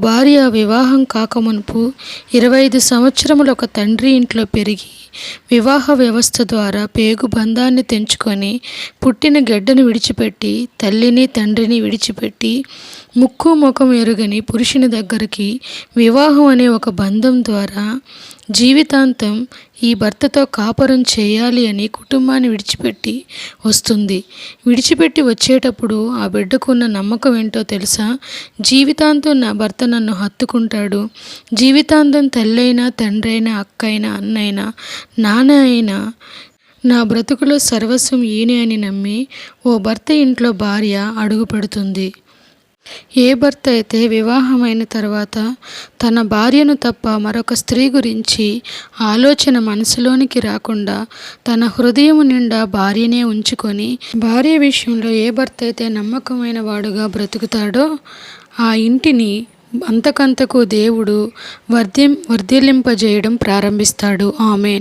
భార్య వివాహం కాకమునుపు ఇరవై ఐదు సంవత్సరములు ఒక తండ్రి ఇంట్లో పెరిగి వివాహ వ్యవస్థ ద్వారా పేగు బంధాన్ని తెంచుకొని పుట్టిన గడ్డను విడిచిపెట్టి తల్లిని తండ్రిని విడిచిపెట్టి ముక్కు ముఖం ఎరుగని పురుషుని దగ్గరికి వివాహం అనే ఒక బంధం ద్వారా జీవితాంతం ఈ భర్తతో కాపురం చేయాలి అని కుటుంబాన్ని విడిచిపెట్టి వస్తుంది. విడిచిపెట్టి వచ్చేటప్పుడు ఆ బిడ్డకు ఉన్న నమ్మకం ఏంటో తెలుసా? జీవితాంతం నా భర్త నన్ను హత్తుకుంటాడు. జీవితాంతం తల్లైనా తండ్రైనా అక్కైనా అన్నైనా నాన్న అయినా నా బ్రతుకులో సర్వస్వం ఈయనే అని నమ్మి ఓ భర్త ఇంట్లో భార్య అడుగు పెడుతుంది. ఏ భర్త అయితే వివాహమైన తర్వాత తన భార్యను తప్ప మరొక స్త్రీ గురించి ఆలోచన మనసులోనికి రాకుండా తన హృదయం నిండా భార్యనే ఉంచుకొని భార్య విషయంలో ఏ భర్త అయితే నమ్మకమైన వాడుగా బ్రతుకుతాడో ఆ ఇంటిని అంతకంతకు దేవుడు వర్ధి వర్ధిల్లింపజేయడం ప్రారంభిస్తాడు. ఆమెన్.